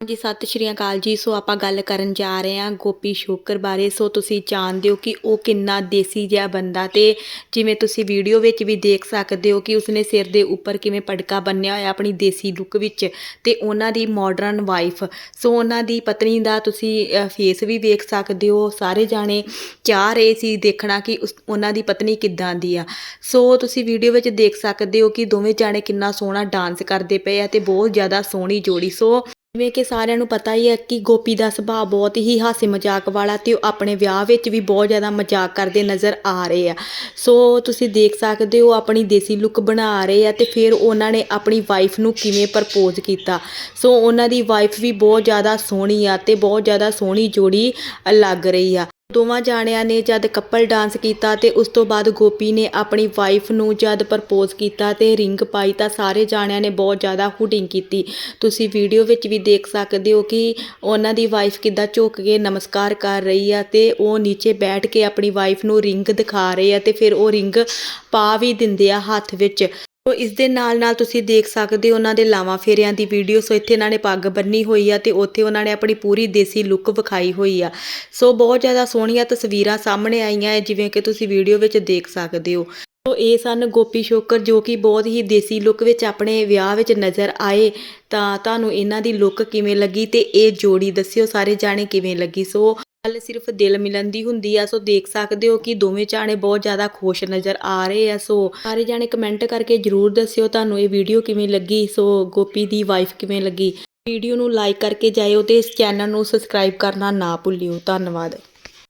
ਜੀ, ਸਤਿ ਸ਼੍ਰੀ ਅਕਾਲ ਜੀ। ਸੋ ਆਪਾਂ ਗੱਲ ਕਰਨ ਜਾ ਰਹੇ ਹਾਂ ਗੋਪੀ ਸ਼ੋਕਰ ਬਾਰੇ। ਸੋ ਤੁਸੀਂ ਜਾਣਦੇ ਹੋ ਕਿ ਉਹ ਕਿੰਨਾ ਦੇਸੀ ਜਿਹਾ ਬੰਦਾ ਤੇ ਜਿਵੇਂ ਤੁਸੀਂ ਵੀਡੀਓ ਵਿੱਚ ਵੀ ਦੇਖ ਸਕਦੇ ਹੋ ਕਿ ਉਸਨੇ ਸਿਰ ਦੇ ਉੱਪਰ ਕਿਵੇਂ ਪੜਕਾ ਬੰਨਿਆ ਹੋਇਆ ਆਪਣੀ ਦੇਸੀ ਲੁੱਕ ਵਿੱਚ ਤੇ ਉਹਨਾਂ ਦੀ ਮਾਡਰਨ ਵਾਈਫ ਸੋ ਉਹਨਾਂ ਦੀ ਪਤਨੀ ਦਾ ਤੁਸੀਂ ਫੇਸ ਵੀ ਵੇਖ ਸਕਦੇ ਹੋ। ਸਾਰੇ ਜਾਣੇ ਚਾਹ ਰਹੇ ਸੀ ਦੇਖਣਾ ਕਿ ਉਸ, ਉਹਨਾਂ ਦੀ ਪਤਨੀ ਕਿੱਦਾਂ ਦੀ ਆ। ਸੋ ਤੁਸੀਂ ਵੀਡੀਓ ਵਿੱਚ ਦੇਖ ਸਕਦੇ ਹੋ ਕਿ ਦੋਵੇਂ ਜਾਣੇ ਕਿੰਨਾ ਸੋਹਣਾ ਡਾਂਸ ਕਰਦੇ ਪਏ ਆ ਤੇ ਬਹੁਤ ਜ਼ਿਆਦਾ ਸੋਹਣੀ ਜੋੜੀ। ਸੋ ਜਿਵੇਂ ਕਿ ਸਾਰਿਆਂ ਨੂੰ ਪਤਾ ਹੀ ਹੈ ਕਿ ਗੋਪੀ ਦਾ ਸੁਭਾਅ ਬਹੁਤ ਹੀ ਹਾਸੇ ਮਜ਼ਾਕ ਵਾਲਾ ਤੇ ਉਹ ਆਪਣੇ ਵਿਆਹ ਵਿੱਚ ਵੀ ਬਹੁਤ ਜ਼ਿਆਦਾ ਮਜ਼ਾਕ ਕਰਦੇ ਨਜ਼ਰ ਆ ਰਹੇ ਆ। ਸੋ ਤੁਸੀਂ ਦੇਖ ਸਕਦੇ ਹੋ ਆਪਣੀ ਦੇਸੀ ਲੁੱਕ ਬਣਾ ਰਹੇ ਆ ਤੇ ਫਿਰ ਉਹਨਾਂ ਨੇ ਆਪਣੀ ਵਾਈਫ ਨੂੰ ਕਿਵੇਂ ਪ੍ਰਪੋਜ਼ ਕੀਤਾ। ਸੋ ਉਹਨਾਂ ਦੀ ਵਾਈਫ ਵੀ ਬਹੁਤ ਜ਼ਿਆਦਾ ਸੋਹਣੀ ਆ ਤੇ ਬਹੁਤ ਜ਼ਿਆਦਾ ਸੋਹਣੀ ਜੋੜੀ ਲੱਗ ਰਹੀ ਆ। ਦੋਵਾਂ ਜਾਣਿਆਂ ਨੇ ਜਦ ਕਪਲ ਡਾਂਸ ਕੀਤਾ ਤੇ ਉਸ ਤੋਂ ਬਾਅਦ ਗੋਪੀ ਨੇ ਆਪਣੀ ਵਾਈਫ ਨੂੰ ਜਦ ਪ੍ਰਪੋਜ਼ ਕੀਤਾ ਤੇ ਰਿੰਗ ਪਾਈ ਤਾਂ ਸਾਰੇ ਜਾਣਿਆਂ ਨੇ ਬਹੁਤ ਜ਼ਿਆਦਾ ਹੁਡਿੰਗ ਕੀਤੀ। ਤੁਸੀਂ ਵੀਡੀਓ ਵਿੱਚ ਵੀ ਦੇਖ ਸਕਦੇ ਹੋ ਕਿ ਉਹਨਾਂ ਦੀ ਵਾਈਫ ਕਿੱਦਾਂ ਝੁਕ ਕੇ ਨਮਸਕਾਰ ਕਰ ਰਹੀ ਆ ਤੇ ਉਹ ਨੀਚੇ ਬੈਠ ਕੇ ਆਪਣੀ ਵਾਈਫ ਨੂੰ ਰਿੰਗ ਦਿਖਾ ਰਹੇ ਆ ਤੇ ਫਿਰ ਉਹ ਰਿੰਗ ਪਾ ਵੀ ਦਿੰਦੇ ਆ ਹੱਥ ਵਿੱਚ। ਸੋ ਇਸ ਦੇ ਨਾਲ ਨਾਲ ਤੁਸੀਂ ਦੇਖ ਸਕਦੇ ਹੋ ਉਹਨਾਂ ਦੇ ਲਾਵਾਂ ਫੇਰਿਆਂ ਦੀ ਵੀਡੀਓ ਸੋ ਇੱਥੇ ਇਹਨਾਂ ਨੇ ਪੱਗ ਬੰਨੀ ਹੋਈ ਆ ਤੇ ਉੱਥੇ ਉਹਨਾਂ ਨੇ ਆਪਣੀ ਪੂਰੀ ਦੇਸੀ ਲੁੱਕ ਵਿਖਾਈ ਹੋਈ ਆ। ਸੋ ਬਹੁਤ ਜ਼ਿਆਦਾ ਸੋਹਣੀਆਂ ਤਸਵੀਰਾਂ ਸਾਹਮਣੇ ਆਈਆਂ ਹੈ ਜਿਵੇਂ ਕਿ ਤੁਸੀਂ ਵੀਡੀਓ ਵਿੱਚ ਦੇਖ ਸਕਦੇ ਹੋ। ਸੋ ਇਹ ਸਨ ਗੋਪੀ ਸ਼ੋਕਰ ਜੋ ਕਿ ਬਹੁਤ ਹੀ ਦੇਸੀ ਲੁੱਕ ਵਿੱਚ ਆਪਣੇ ਵਿਆਹ ਵਿੱਚ ਨਜ਼ਰ ਆਏ ਤਾਂ ਤੁਹਾਨੂੰ ਇਹਨਾਂ ਦੀ ਲੁੱਕ ਕਿਵੇਂ ਲੱਗੀ ਤੇ ਇਹ ਜੋੜੀ ਦੱਸਿਓ ਸਾਰੇ ਜਾਣੇ ਕਿਵੇਂ ਲੱਗੀ। ਸੋ ਗੱਲ ਸਿਰਫ ਦਿਲ ਮਿਲਣ ਦੀ ਹੁੰਦੀ ਆ, ਸੋ ਦੇਖ ਸਕਦੇ ਹੋ ਕਿ ਦੋਵੇਂ ਜਾਣੇ ਬਹੁਤ ਜ਼ਿਆਦਾ ਖੁਸ਼ ਨਜ਼ਰ ਆ ਰਹੇ ਆ, ਸੋ ਸਾਰੇ ਜਾਣੇ ਕਮੈਂਟ ਕਰਕੇ ਜਰੂਰ ਦੱਸਿਓ ਤੁਹਾਨੂੰ ਇਹ ਵੀਡੀਓ ਕਿਵੇਂ ਲੱਗੀ, ਸੋ ਗੋਪੀ ਦੀ ਵਾਈਫ ਕਿਵੇਂ ਲੱਗੀ। ਵੀਡੀਓ ਨੂੰ ਲਾਈਕ ਕਰਕੇ ਜਾਇਓ ਤੇ ਇਸ ਚੈਨਲ ਨੂੰ ਸਬਸਕ੍ਰਾਈਬ ਕਰਨਾ ਨਾ ਭੁੱਲਿਓ, ਧੰਨਵਾਦ।